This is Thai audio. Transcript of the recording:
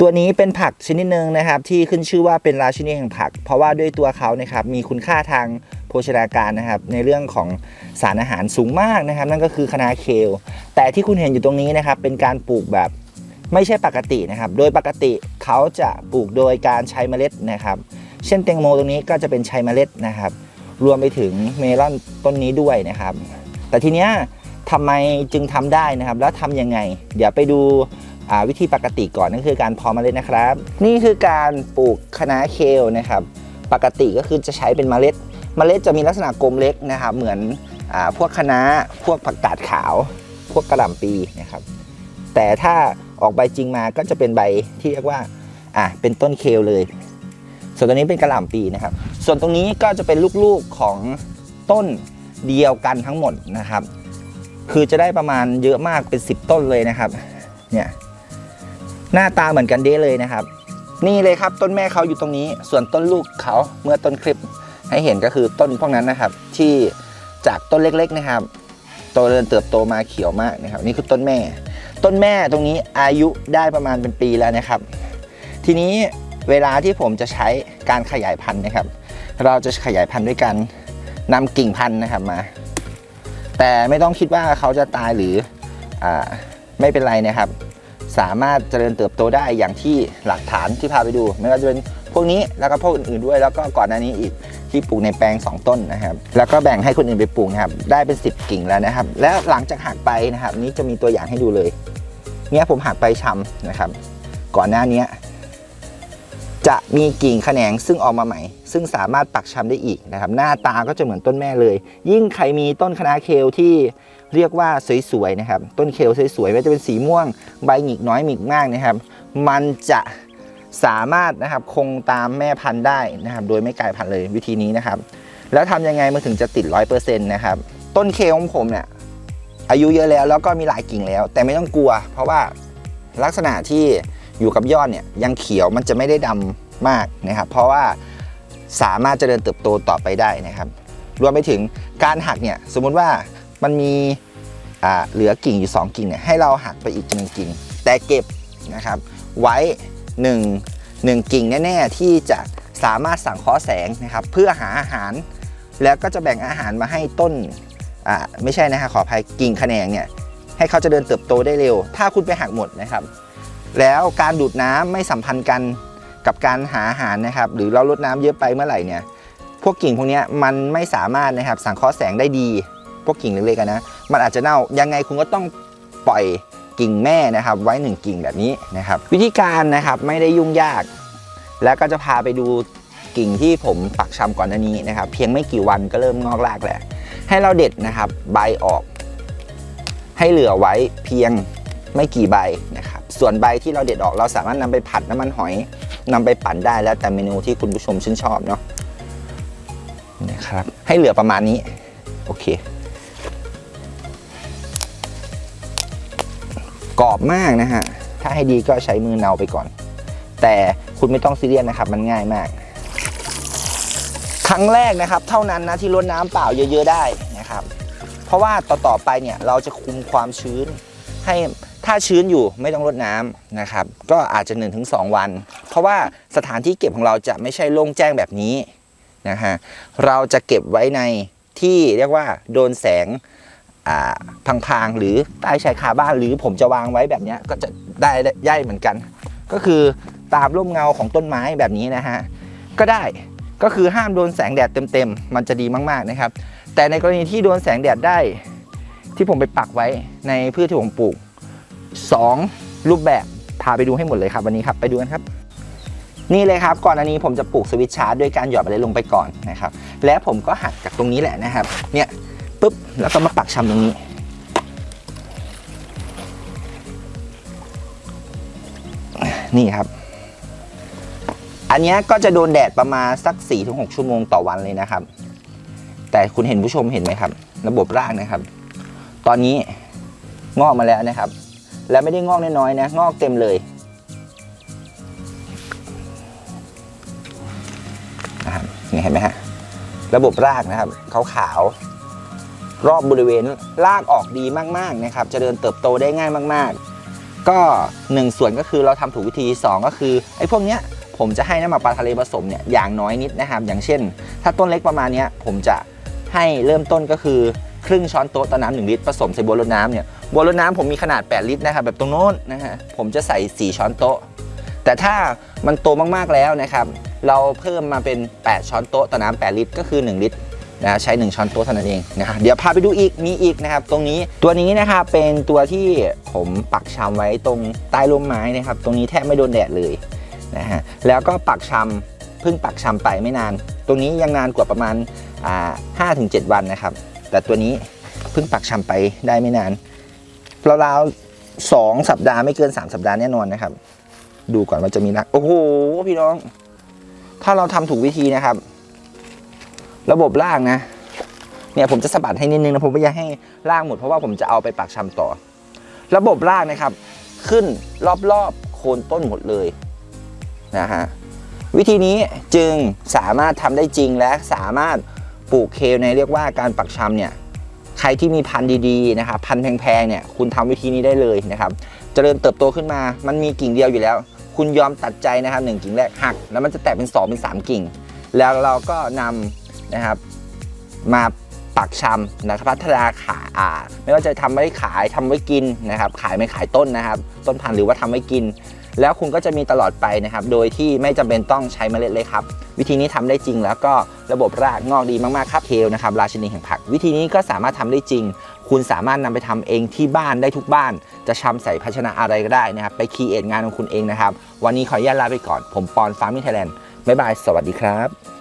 ตัวนี้เป็นผักชนิดหนึ่งนะครับที่ขึ้นชื่อว่าเป็นราชินีแห่งผัก เพราะว่าด้วยตัวเขานะครับมีคุณค่าทางโภชนาการนะครับในเรื่องของสารอาหารสูงมากนะครับ นั่นก็คือคะน้าเคล แต่ที่คุณเห็นอยู่ตรงนี้นะครับเป็นการปลูกแบบไม่ใช่ปกตินะครับ โดยปกติเขาจะปลูกโดยการใช้เมล็ดนะครับ เช่นแตงโมตรงนี้ก็จะเป็นใช้เมล็ดนะครับ รวมไปถึงเมลอนต้นนี้ด้วยนะครับ แต่ทีเนี้ยทำไมจึงทำได้นะครับ แล้วทำยังไง เดี๋ยวไปดู วิธีปกติก่อนนั่นคือการเพาะเมล็ดนะครับ นี่คือการปลูกคะน้าเคลนะครับ ปกติก็คือจะใช้เป็นเมล็ด เมล็ดจะมีลักษณะกลมเล็กนะครับ เหมือนอพวกคะน้าพวกผักกาดขาว พวกกระหล่ำปีนะครับ แต่ถ้าออกใบจริงมาก็จะเป็นใบที่เรียกว่าอะเป็นต้นเคลเลย ส่วนตัวนี้เป็นกระหล่ำปีนะครับ ส่วนตรงนี้ก็จะเป็นลูกๆของต้นเดียวกันทั้งหมดนะครับ คือจะได้ประมาณเยอะมากเป็น 10 ต้นเลยนะครับ เนี่ย หน้าตาเหมือนกันเด้เลยนะครับ นี่เลยครับต้นแม่เขาอยู่ตรงนี้ ส่วนต้นลูกเขาเมื่อต้นคลิปให้เห็นก็คือต้นพวกนั้นนะครับ ที่จากต้นเล็กๆนะครับโตเริญเติบโตมาเขียวมากนะครับ นี่คือต้นแม่ ต้นแม่ตรงนี้อายุได้ประมาณเป็นปีแล้วนะครับ ทีนี้เวลาที่ผมจะใช้การขยายพันธุ์นะครับ เราจะขยายพันธุ์ด้วยการนำกิ่งพันธุ์นะครับมา แต่ไม่ต้องคิดว่าเขาจะตายหรืออาไม่เป็นไรนะครับ สามารถเจริญเติบโตได้อย่างที่หลักฐานที่พาไปดู ไม่ว่าจะเป็นพวกนี้แล้วก็พวกอื่นๆด้วย แล้วก็ก่อนหน้านี้อีกที่ปลูกในแปลง 2 ต้นนะครับ แล้วก็แบ่งให้คนอื่นไปปลูกนะครับ ได้เป็น 10 กิ่งแล้วนะครับ แล้วหลังจากหักไปนะครับ นี้จะมีตัวอย่างให้ดูเลย เนี่ยผมหักไปชำนะครับ ก่อนหน้านี้จะมีกิ่งแขนงซึ่งออกมาใหม่ ซึ่งสามารถปักชำได้อีกนะครับ หน้าตาก็จะเหมือนต้นแม่เลย ยิ่งใครมีต้นคะน้าเคลที่ เรียกว่าสวยๆนะครับ ต้นเคลสวยๆไม่ว่าจะเป็นสีม่วงใบหงิกน้อยหงิกมากนะครับ มันจะสามารถนะครับคงตามแม่พันธุ์ได้นะครับ โดยไม่กลายพันธุ์เลยวิธีนี้นะครับ แล้วทำยังไงมันถึงจะติดร้อยเปอร์เซ็นต์นะครับ ต้นเคลของผมเนี่ยอายุเยอะแล้วแล้วก็มีหลายกิ่งแล้ว แต่ไม่ต้องกลัว เพราะว่าลักษณะที่อยู่กับยอดเนี่ยยังเขียวมันจะไม่ได้ดำมากนะครับ เพราะว่าสามารถเจริญเติบโตต่อไปได้นะครับ รวมไปถึงการหักเนี่ยสมมุติว่า มันมีเหลือกิ่งอยู่ 2 กิ่งเนี่ยให้เราหักไปอีกหนึ่งกิ่ง แต่เก็บนะครับไว้1 1กิ่งแน่ๆที่จะสามารถสังเคราะห์แสงนะครับเพื่อหาอาหาร แล้วก็จะแบ่งอาหารมาให้ต้นอ่าไม่ใช่นะฮะขออภัยกิ่งแขนงเนี่ยให้เขาจะเดินเติบโตได้เร็ว ถ้าคุณไปหักหมดนะครับ แล้วการดูดน้ำไม่สัมพันธ์กันกับการหาอาหารนะครับ หรือเราลดน้ำเยอะไปเมื่อไหร่เนี่ยพวกกิ่งพวกนี้มันไม่สามารถนะครับสังเคราะห์แสงได้ดี พวกกิ่งเล็กๆนะมันอาจจะเน่ายังไงคุณก็ต้องปล่อยกิ่งแม่นะครับ ไว้หนึ่งกิ่งแบบนี้นะครับ วิธีการนะครับไม่ได้ยุ่งยาก แล้วก็จะพาไปดูกิ่งที่ผมปักชำก่อนหน้านี้นะครับ เพียงไม่กี่วันก็เริ่มงอกรากแล้วให้เราเด็ดนะครับใบออก ให้เหลือไว้เพียงไม่กี่ใบนะครับ ส่วนใบที่เราเด็ดออกเราสามารถนำไปผัดน้ำมันหอยนำไปปั่นได้แล้วแต่เมนูที่คุณผู้ชมชื่นชอบเนาะนะครับ ให้เหลือประมาณนี้ โอเค กรอบมากนะฮะ ถ้าให้ดีก็ใช้มือเนาไปก่อน แต่คุณไม่ต้องซีเรียสนะครับ มันง่ายมาก ครั้งแรกนะครับ เท่านั้นนะที่รดน้ำเปล่าเยอะ ๆ ได้นะครับ เพราะว่าต่อๆไปเนี่ยเราจะคุมความชื้น ให้ถ้าชื้นอยู่ไม่ต้องรดน้ำนะครับ ก็อาจจะ 1-2 วัน เพราะว่าสถานที่เก็บของเราจะไม่ใช่โล่งแจ้งแบบนี้นะฮะเราจะเก็บไว้ในที่เรียกว่าโดนแสง พางๆหรือใต้ชายคาบ้านหรือผมจะวางไว้แบบนี้ก็จะได้ย่ายเหมือนกัน ก็คือตามร่มเงาของต้นไม้แบบนี้นะฮะก็ได้ก็คือห้ามโดนแสงแดดเต็มๆ มันจะดีมากๆนะครับ แต่ในกรณีที่โดนแสงแดดได้ ที่ผมไปปักไว้ในพืชที่ผมปลูก 2 รูปแบบพาไปดูให้หมดเลยครับวันนี้ครับไปดูกันครับ นี่เลยครับ ก่อนอันนี้ผมจะปลูกสวิตชาร์จด้วยการหยอดเมล็ดลงไปก่อนนะครับ และผมก็หักจากตรงนี้แหละนะครับ เนี่ย ปุ๊บแล้วก็มาปักชำตรงนี้ นี่ครับ อันนี้ก็จะโดนแดดประมาณสัก4-6ชั่วโมงต่อวันเลยนะครับ แต่คุณเห็นผู้ชมเห็นไหมครับ ระบบรากนะครับ ตอนนี้งอกมาแล้วนะครับ และไม่ได้งอกน้อยๆนะ งอกเต็มเลยนะครับนี่เห็นไหมฮะระบบรากนะครับขาวๆ รอบบริเวณรากออกดีมากๆนะครับจะเดินเติบโตได้ง่ายมาก ๆ ก็ 1 ส่วนก็คือเราทำถูกวิธี 2 ก็คือไอ้พวกเนี้ยผมจะให้น้ำมักปลาทะเลผสมเนี่ยอย่างน้อยนิดนะครับ อย่างเช่น ถ้าต้นเล็กประมาณเนี้ยผมจะให้เริ่มต้นก็คือครึ่งช้อนโต๊ะต่อน้ำหนึ่งลิตรผสมใส่บัวรดน้ำเนี่ยบัวรดน้ำผมมีขนาด 8 ลิตรนะครับแบบตรงโน้นนะฮะผมจะใส่ 4 ช้อนโต๊ะ แต่ถ้ามันโตมากๆแล้วนะครับ เราเพิ่มมาเป็น 8 ช้อนโต๊ะต่อน้ำ8ลิตรก็คือ 1 ลิตร นะใช้ 1 ช้อนโต๊ะเท่านั้นเองนะเดี๋ยวพาไปดูอีกมีอีกนะครับ ตรงนี้ตัวนี้นะครับเป็นตัวที่ผมปักชำไว้ตรงใต้ร่มไม้นะครับ ตรงนี้แทบไม่โดนแดดเลยนะฮะแล้วก็ปักชำเพิ่งปักชำไปไม่นาน ตรงนี้ยังนานกว่าประมาณอ่าห้าถึงเจ็ดวันนะครับ แต่ตัวนี้เพิ่งปักชำไปได้ไม่นานราวๆสองสัปดาห์ไม่เกิน 3 สัปดาห์แน่นอนนะครับ ดูก่อนว่าจะมีรักโอ้โหพี่น้อง ถ้าเราทำถูกวิธีนะครับ ระบบล่างนะเนี่ยผมจะสะบัดให้นิดนึงนะผมไม่อยากให้ล่างหมดเพราะว่าผมจะเอาไปปักชำต่อ ระบบล่างนะครับ ขึ้นรอบๆโคนต้นหมดเลยนะฮะวิธีนี้จึงสามารถทำได้จริงและสามารถปลูกเคในเรียกว่าการปักชำเนี่ยใครที่มีพันธุ์ดีๆนะครับพันธุ์แพงๆเนี่ยคุณทำวิธีนี้ได้เลยนะครับเจริญเติบโตขึ้นมามันมีกิ่งเดียวอยู่แล้ว คุณยอมตัดใจนะครับหนึ่งกิ่งแรกหัก แล้วมันจะแตกเป็น 2 เป็น 3 กิ่ง แล้วเราก็นำ นะครับ มาปักชำนะครับพัฒนาขาอาไม่ว่าจะทำไว้ขายทำไว้กินนะครับ ขายไม่ขายต้นนะครับ ต้นพันธุ์หรือว่าทำไว้กิน แล้วคุณก็จะมีตลอดไปนะครับ โดยที่ไม่จำเป็นต้องใช้เมล็ดเลยครับ วิธีนี้ทำได้จริง แล้วก็ระบบรากงอกดีมากๆครับเคลนะครับราชินีแห่งผัก วิธีนี้ก็สามารถทำได้จริง คุณสามารถนำไปทำเองที่บ้านได้ทุกบ้าน จะชำใส่ภาชนะอะไรก็ได้นะครับ ไปคีเอทงานของคุณเองนะครับ วันนี้ขออนุญาตลาไปก่อนผมปอนฟาร์มิงไทยแลนด์บ๊ายบายสวัสดีครับ